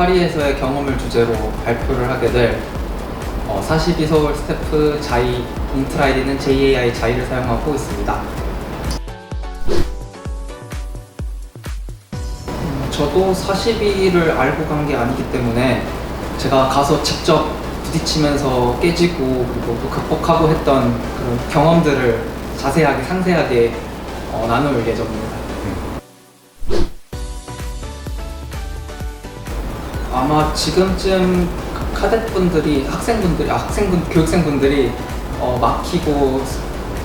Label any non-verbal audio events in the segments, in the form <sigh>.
42 파리에서의 경험을 주제로 발표를 하게 될 어, 42 서울 스태프 자이 인트라 아이디는 JAI 자이를 사용하고 있습니다. 음, 저도 42를 알고 간 게 아니기 때문에 제가 가서 직접 부딪히면서 깨지고 그리고 또 극복하고 했던 그런 경험들을 자세하게 상세하게 어, 나눌 예정입니다. 아마 지금쯤 카뎃분들이 학생분들이 아, 학생분 교육생분들이 어, 막히고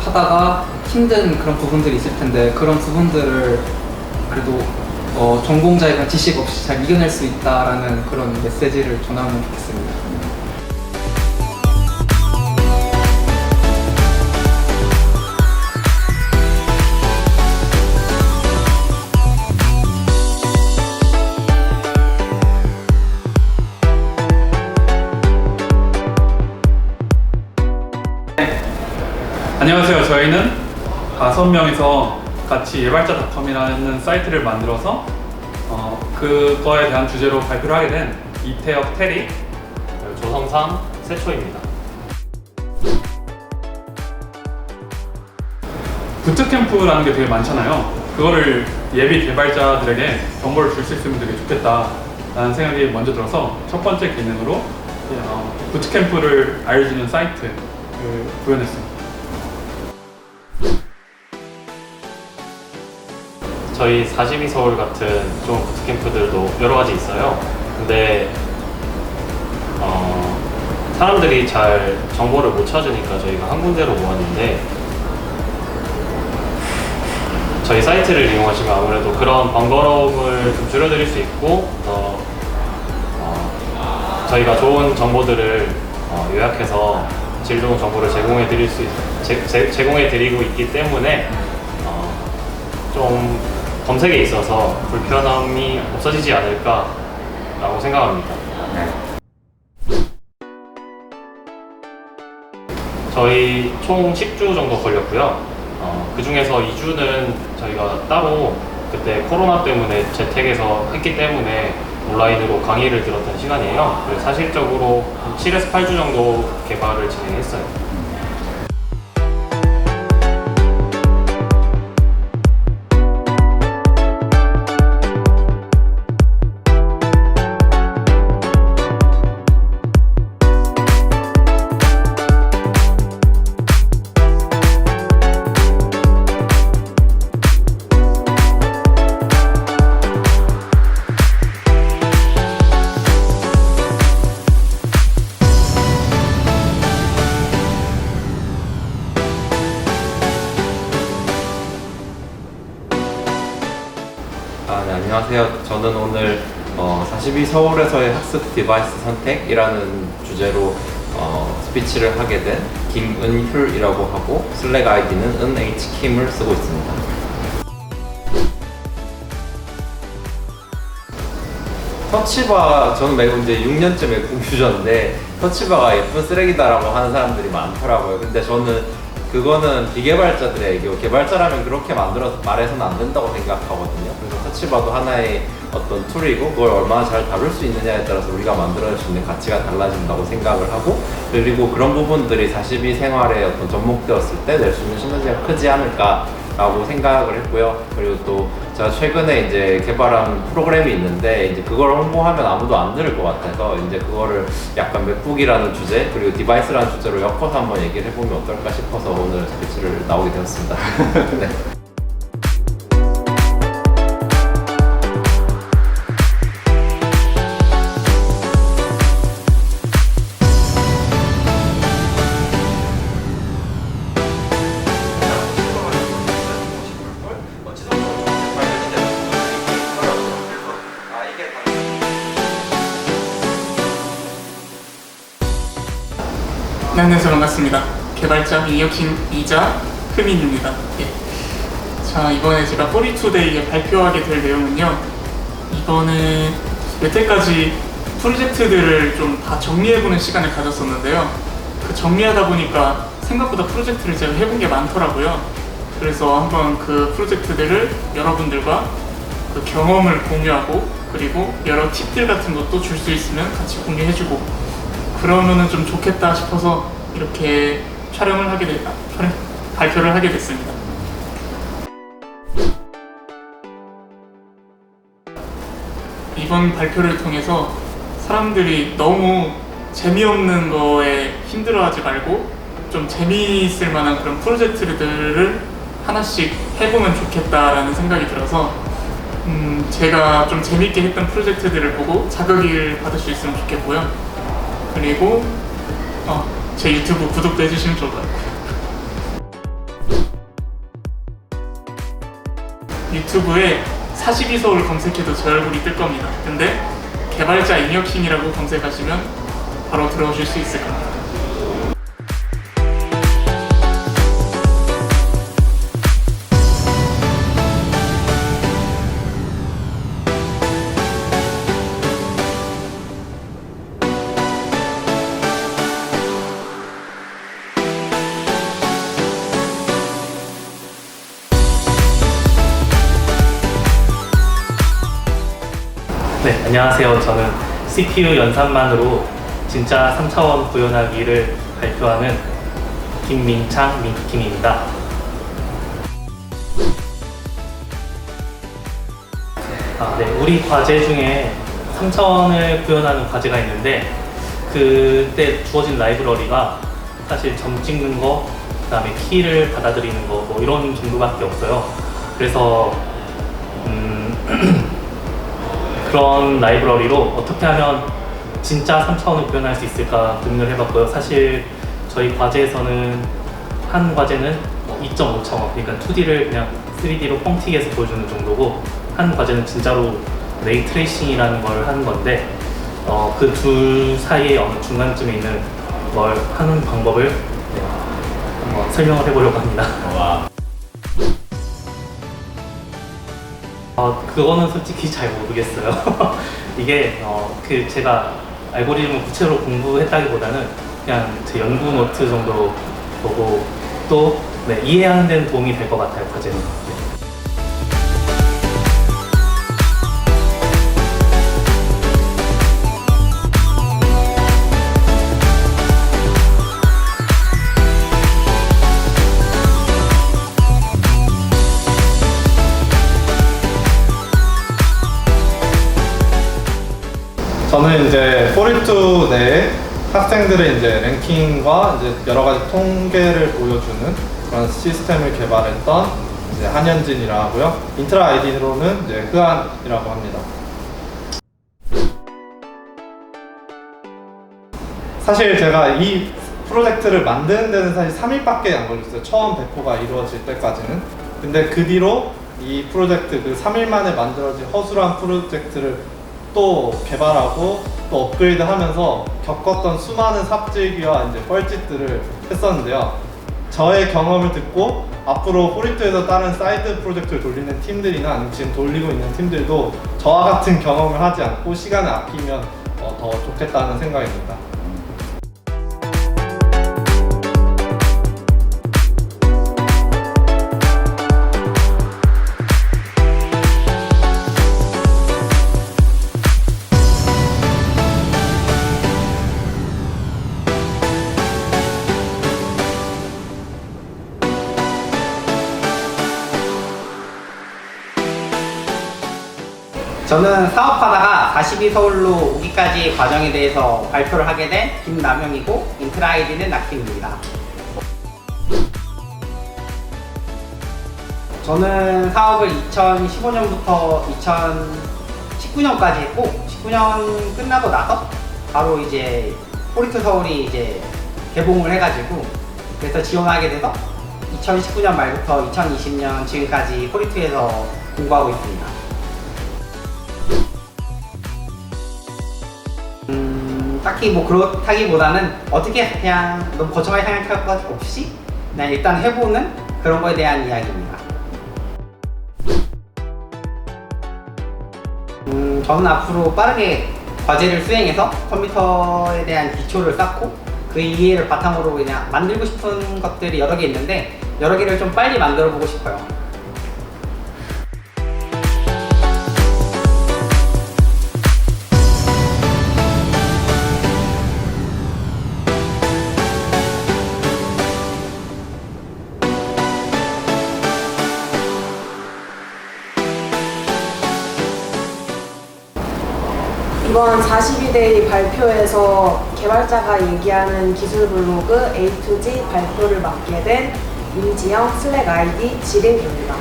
하다가 힘든 그런 부분들이 있을 텐데 그런 부분들을 그래도 어, 전공자의 그런 지식 없이 잘 이겨낼 수 있다라는 그런 메시지를 전하면 좋겠습니다. 안녕하세요. 저희는 다섯 명이서 같이 예발자닷컴이라는 사이트를 만들어서 어, 그거에 대한 주제로 발표를 하게 된 이태혁 테리 조성상 세초입니다. 부트캠프라는 게 되게 많잖아요. 그거를 예비 개발자들에게 정보를 줄 수 있으면 되게 좋겠다라는 생각이 먼저 들어서 첫 번째 기능으로 어, 부트캠프를 알려주는 사이트를 구현했습니다. 저희 42 서울 같은 좋은 부트캠프들도 여러 가지 있어요. 근데 어, 사람들이 잘 정보를 못 찾으니까 저희가 한 군데로 모았는데 저희 사이트를 이용하시면 아무래도 그런 번거로움을 좀 줄여드릴 수 있고 더 어, 저희가 좋은 정보들을 어, 요약해서 질 좋은 정보를 제공해 드릴 수 있, 제, 제, 제공해 드리고 있기 때문에 어, 좀 검색에 있어서 불편함이 없어지지 않을까라고 생각합니다. 저희 총 10주 정도 걸렸고요. 어, 그 중에서 2주는 저희가 따로 그때 코로나 때문에 재택에서 했기 때문에 온라인으로 강의를 들었던 시간이에요. 그래서 사실적으로 한 7에서 8주 정도 개발을 진행했어요. 안녕하세요. 저는 오늘 어, 42 서울에서의 학습 디바이스 선택이라는 주제로 어, 스피치를 하게 된 김은휴이라고 하고 슬랙 아이디는 은h킴을 쓰고 있습니다. 터치바 저는 매우 이제 6년째 맥북 유저인데 터치바가 예쁜 쓰레기다라고 하는 사람들이 많더라고요. 근데 저는 그거는 비개발자들의 애교, 개발자라면 그렇게 만들어서 말해서는 안 된다고 생각하거든요. 터치바도 하나의 어떤 툴이고 그걸 얼마나 잘 다룰 수 있느냐에 따라서 우리가 만들어낼 수 있는 가치가 달라진다고 생각을 하고 그리고 그런 부분들이 42 생활에 어떤 접목되었을 때 낼 수 있는 시너지가 크지 않을까라고 생각을 했고요. 그리고 또 제가 최근에 이제 개발한 프로그램이 있는데 이제 그걸 홍보하면 아무도 안 들을 것 같아서 이제 그거를 약간 맥북이라는 주제 그리고 디바이스라는 주제로 엮어서 한번 얘기를 해보면 어떨까 싶어서 오늘 스피치를 나오게 되었습니다. <laughs> 네. 네, 안녕하세요. 반갑습니다. 개발자 이혁hin이자 흐민입니다. 예. 자, 이번에 제가 42데이에 발표하게 될 내용은요. 이번에 여태까지 프로젝트들을 좀 다 정리해보는 시간을 가졌었는데요. 그 정리하다 보니까 생각보다 프로젝트를 제가 해본 게 많더라고요. 그래서 한번 그 프로젝트들을 여러분들과 그 경험을 공유하고 그리고 여러 팁들 같은 것도 줄 수 있으면 같이 공유해주고 그러면은 좀 좋겠다 싶어서 이렇게 촬영을 하게 됐다 발표를 하게 됐습니다. 이번 발표를 통해서 사람들이 너무 재미없는 거에 힘들어하지 말고 좀 재미있을 만한 그런 프로젝트들을 하나씩 해보면 좋겠다라는 생각이 들어서 음, 제가 좀 재밌게 했던 프로젝트들을 보고 자극을 받을 수 있으면 좋겠고요. 그리고 어, 제 유튜브 구독도 해주시면 좋을 것 같아요. 유튜브에 사시기 서울 검색해도 제 얼굴이 뜰 겁니다. 근데 개발자 인혁킹이라고 검색하시면 바로 들어오실 수 있을 겁니다. 안녕하세요. 저는 CPU 연산만으로 진짜 3차원 구현하기를 발표하는 김민창 민킴입니다. 아, 네, 우리 과제 중에 3차원을 구현하는 과제가 있는데 그때 주어진 라이브러리가 사실 점 찍는 거, 그 다음에 키를 받아들이는 거 뭐 이런 정도밖에 없어요. 그래서 음, <clears throat> 그런 라이브러리로 어떻게 하면 진짜 3차원을 구현할 수 있을까 고민을 해봤고요. 사실 저희 과제에서는 한 과제는 2.5차원, 그러니까 2D를 그냥 3D로 뻥튀기해서 보여주는 정도고 한 과제는 진짜로 레이 트레이싱이라는 걸 하는 건데 어, 그 둘 사이에 어느 중간쯤에 있는 걸 하는 방법을 네, 한번 설명을 해보려고 합니다. 와. 어, 그거는 솔직히 잘 모르겠어요. <laughs> 이게 어, 그 제가 알고리즘을 구체적으로 공부했다기보다는 그냥 제 연구 노트 정도 보고 또 네, 이해하는 데는 도움이 될 것 같아요 과제는. 네. 저는 이제 42 내에 학생들의 이제 랭킹과 이제 여러 가지 통계를 보여주는 그런 시스템을 개발했던 이제 한현진이라 하고요. 인트라 아이디로는 이제 흐안이라고 합니다. 사실 제가 이 프로젝트를 만드는 데는 사실 3일밖에 안 걸렸어요. 처음 배포가 이루어질 때까지는. 근데 그 뒤로 이 프로젝트 그 3일 만에 만들어진 허술한 프로젝트를 또 개발하고 또 업그레이드 하면서 겪었던 수많은 삽질기와 이제 뻘짓들을 했었는데요. 저의 경험을 듣고 앞으로 포리트에서 다른 사이드 프로젝트를 돌리는 팀들이나 아니면 지금 돌리고 있는 팀들도 저와 같은 경험을 하지 않고 시간을 아끼면 어, 더 좋겠다는 생각입니다. 저는 사업하다가 42 서울로 오기까지 과정에 대해서 발표를 하게 된 김남영이고 인트라 아이디는 낙팀입니다. 저는 사업을 2015년부터 2019년까지 했고 19년 끝나고 나서 바로 이제 포리트 서울이 이제 개봉을 해가지고 그래서 지원하게 돼서 2019년 말부터 2020년 지금까지 포리트에서 공부하고 있습니다. 딱히 뭐 그렇다기보다는 어떻게 그냥 너무 거창하게 생각할 것 없이 그냥 일단 해보는 그런 거에 대한 이야기입니다. 음, 저는 앞으로 빠르게 과제를 수행해서 컴퓨터에 대한 기초를 쌓고 그 이해를 바탕으로 그냥 만들고 싶은 것들이 여러 개 있는데 여러 개를 좀 빨리 만들어 보고 싶어요. 이번 42데이 발표에서 개발자가 얘기하는 기술 블로그 A to G 발표를 맡게 된 임지영 슬랙 아이디 지린입니다.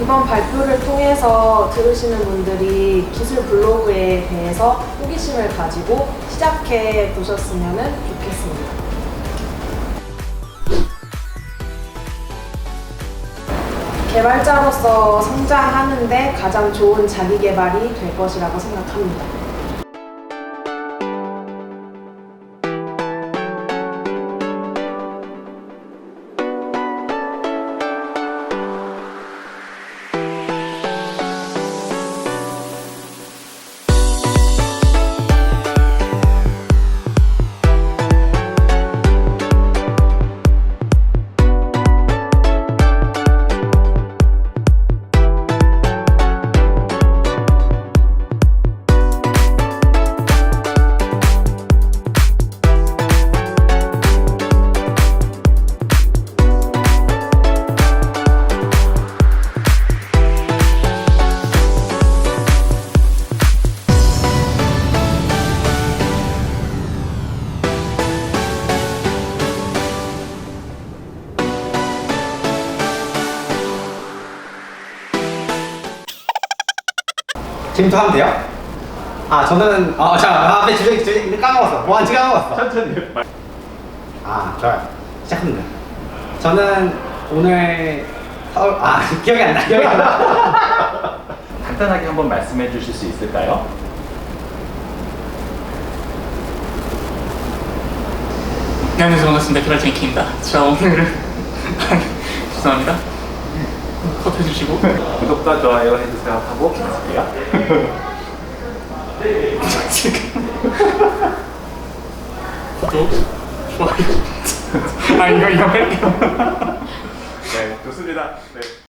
이번 발표를 통해서 들으시는 분들이 기술 블로그에 대해서 호기심을 가지고 시작해 보셨으면 좋겠습니다. 개발자로서 성장하는데 가장 좋은 자기 개발이 될 것이라고 생각합니다. 지금부터 하면 돼요? 아 저는 어자 앞에 주제 주제 까먹었어. 뭐 한지 까먹었어. 천천히 아 좋아요. 시작합니다. 저는 오늘 서울 아 <laughs> 기억이 안 나. 기억이 안 나. <laughs> 간단하게 한번 말씀해 주실 수 있을까요? 네, 안녕하세요 반갑습니다 인키입니다 자 오늘은 죄송합니다 컷 해주시고 구독과 좋아요 해주세요 하고 계속해요. 구독 좋아요 아 이거 이거 뺄게요 네, 좋습니다. 네.